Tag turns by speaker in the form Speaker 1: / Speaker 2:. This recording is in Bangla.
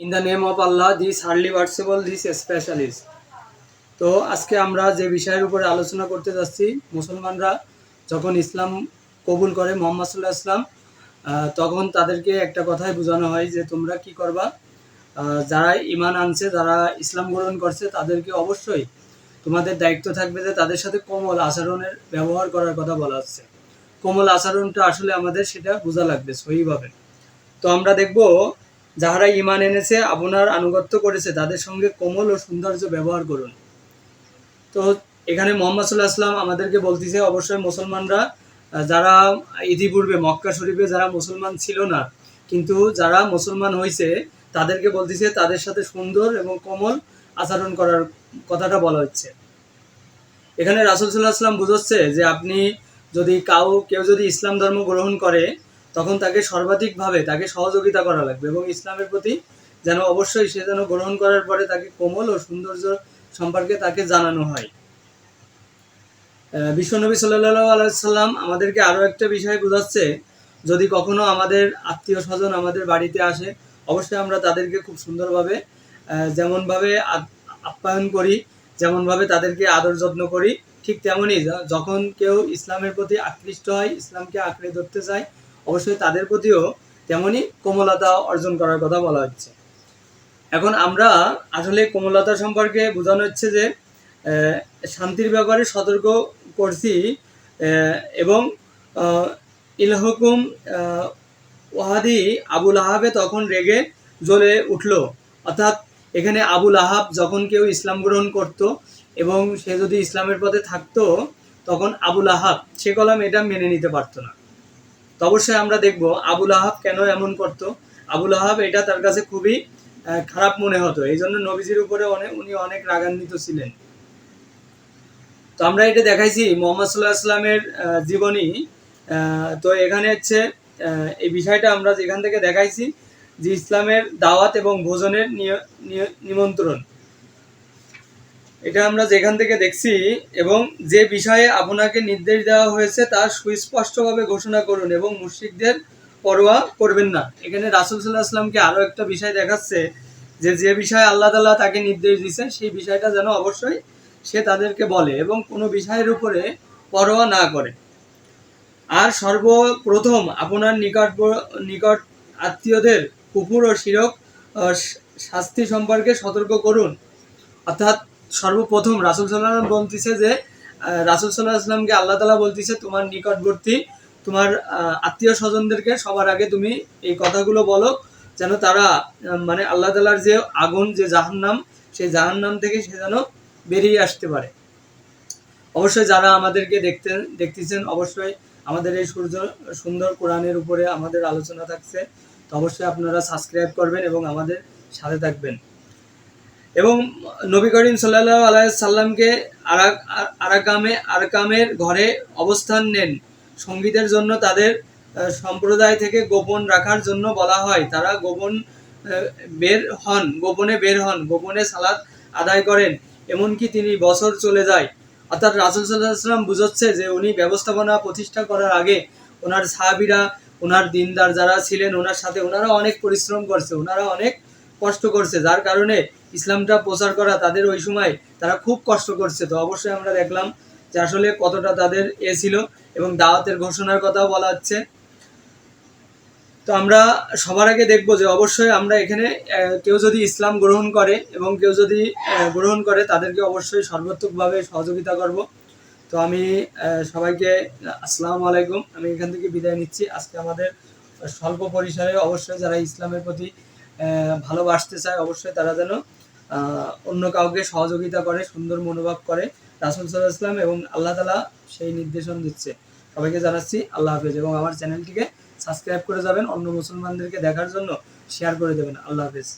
Speaker 1: In the name of Allah this Harley ভার্সেবল দিস স্পেশালিস্ট তো আজকে আমরা যে বিষয়ের উপরে আলোচনা করতে যাচ্ছি, মুসলমানরা যখন ইসলাম কবুল করে মোহাম্মদ সাল্লাহ ইসলাম তখন তাদেরকে একটা কথাই বোঝানো হয় যে তোমরা কি করবা? যারা ইমান আনছে, যারা ইসলাম গ্রহণ করছে, তাদেরকে অবশ্যই তোমাদের দায়িত্ব থাকবে যে তাদের সাথে কোমল আচরণের ব্যবহার করার কথা বলা হচ্ছে। কোমল আচরণটা আসলে আমাদের সেটা বোঝা লাগবে সহিভাবে। তো আমরা দেখব যাহারা ইমান এনেছে, আপনার আনুগত্য করেছে, তাদের সঙ্গে কোমল ও সৌন্দর্য ব্যবহার করুন। তো এখানে মোহাম্মদ সাল্লাহ আসলাম আমাদেরকে বলতেছে, অবশ্যই মুসলমানরা যারা ইতিপূর্বে মক্কা শরীফে যারা মুসলমান ছিল না, কিন্তু যারা মুসলমান হয়েছে তাদেরকে বলতেছে, তাদের সাথে সুন্দর এবং কোমল আচরণ করার কথাটা বলা হচ্ছে। এখানে রাসুল সাল্লাহ আসলাম বুঝাচ্ছে যে, আপনি যদি কাউ, কেউ যদি ইসলাম ধর্ম গ্রহণ করে তখন তাকে সর্বাধিকভাবে তাকে সহযোগিতা করা লাগবে এবং ইসলামের প্রতি যেন অবশ্যই সে যেন গ্রহণ করার পরে তাকে কোমল ও সৌন্দর্য সম্পর্কে তাকে জানানো হয়। বিশ্বনবী সাল্লাহ আলাইসাল্লাম আমাদেরকে আরও একটা বিষয় বোঝাচ্ছে, যদি কখনো আমাদের আত্মীয় স্বজন আমাদের বাড়িতে আসে, অবশ্যই আমরা তাদেরকে খুব সুন্দরভাবে যেমনভাবে আপ্যায়ন করি, যেমনভাবে তাদেরকে আদর যত্ন করি, ঠিক তেমনই যখন কেউ ইসলামের প্রতি আকৃষ্ট হয়, ইসলামকে আঁকড়ে ধরতে চায় অবশ্যই তাদের প্রতিও তেমনই কোমলতা অর্জন করার কথা বলা হচ্ছে। এখন আমরা আসলে কোমলতা সম্পর্কে বোঝানো হচ্ছে যে শান্তির ব্যাপারে সতর্ক করছি এবং ইলহকুম ওয়াহাদি আবুল আহাবে তখন রেগে জ্বলে উঠল। অর্থাৎ এখানে আবুল আহাব যখন কেউ ইসলাম গ্রহণ করত এবং সে যদি ইসলামের পথে থাকতো, তখন আবুল আহাব সে কলম এটা মেনে নিতে পারতো না। তো অবশ্যই আমরা দেখব আবুল আহাব কেন এমন করত। আবুল আহাব এটা তার কাছে খুবই খারাপ মনে হতো। এই জন্য নবীজির উপরে অনেক উনি অনেক রাগান্বিত ছিলেন। তো আমরা এটা দেখাইছি মোহাম্মদ সাল্লাহ আসলামের জীবনী। তো এখানে হচ্ছে এই বিষয়টা আমরা যেখান থেকে দেখাইছি যে ইসলামের দাওয়াত এবং ভোজনের নিমন্ত্রণ। এটা আমরা যেখান থেকে দেখছি এবং যে বিষয়ে আপনাকে নির্দেশ দেওয়া হয়েছে তা সুস্পষ্টভাবে ঘোষণা করুন এবং মুশ্রিকদের পরোয়া করবেন না। এখানে রাসুল সাল্লাহ আসলামকে আরও একটা বিষয় দেখাচ্ছে যে যে বিষয়ে আল্লাহ তাল্লাহ তাকে নির্দেশ দিচ্ছেন সেই বিষয়টা যেন অবশ্যই সে তাদেরকে বলে এবং কোনো বিষয়ের উপরে পরোয়া না করে। আর সর্বপ্রথম আপনার নিকট নিকট আত্মীয়দের কুকুর ও শিরক শাস্তি সম্পর্কে সতর্ক করুন। অর্থাৎ সর্বপ্রথম রাসুল সাল্লাহ বলতেছে যে রাসুল সাল্লাহ আসলামকে আল্লাহ তালা বলতেছে, তোমার নিকটবর্তী তোমার আত্মীয় স্বজনদেরকে সবার আগে তুমি এই কথাগুলো বলো, যেন তারা মানে আল্লাহ তালার যে আগুন, যে জাহান্নাম, সেই জাহান্নাম থেকে সে যেন বেরিয়ে আসতে পারে। অবশ্যই যারা আমাদেরকে দেখতে, দেখতেছেন, অবশ্যই আমাদের এই সূর্য, সুন্দর কোরআনের উপরে আমাদের আলোচনা থাকছে, তো অবশ্যই আপনারা সাবস্ক্রাইব করবেন এবং আমাদের সাথে থাকবেন। এবং নবী করিম সাল্লাহ আলাইসাল্লামকে আরাকামে, আরকামের ঘরে অবস্থান নেন। সঙ্গীতের জন্য তাদের সম্প্রদায় থেকে গোপন রাখার জন্য বলা হয়। তারা গোপন বের হন, গোপনে বের হন, গোপনে সালাদ আদায় করেন। এমনকি তিনি বছর চলে যায়। অর্থাৎ রাসুল সাল্লাহাম বুঝাচ্ছে যে উনি ব্যবস্থাপনা প্রতিষ্ঠা করার আগে ওনার সাহাবিরা, ওনার দিনদার যারা ছিলেন, ওনার সাথে ওনারা অনেক পরিশ্রম করছে, ওনারা অনেক কষ্ট করছে, যার কারণে ইসলামটা প্রচার করা তাদের ওই সময় তারা খুব কষ্ট করছে। তো অবশ্যই আমরা দেখলাম যে আসলে কতটা তাদের এ ছিল এবং দাওয়াতের ঘোষণার কথাও বলা হচ্ছে। তো আমরা সবার আগে দেখব যে অবশ্যই আমরা এখানে কেউ যদি ইসলাম গ্রহণ করে এবং কেউ যদি গ্রহণ করে তাদেরকে অবশ্যই সর্বাত্মকভাবে সহযোগিতা করব। তো আমি সবাইকে আসসালামু আলাইকুম। আমি এখান থেকে বিদায় নিচ্ছি। আজকে আমাদের স্বল্প পরিসরে অবশ্যই যারা ইসলামের প্রতি ভালোবাসতে চায় অবশ্যই তারা যেন অন্য কাউকে সহযোগিতা করে, সুন্দর মনোভাব করে রাসুল সাল্লাহ ইসলাম এবং আল্লাহ তালা সেই নির্দেশন দিচ্ছে। সবাইকে জানাচ্ছি, আল্লাহ হাফেজ এবং আমার চ্যানেলটিকে সাবস্ক্রাইব করে যাবেন, অন্য মুসলমানদেরকে দেখার জন্য শেয়ার করে দেবেন। আল্লাহ হাফেজ।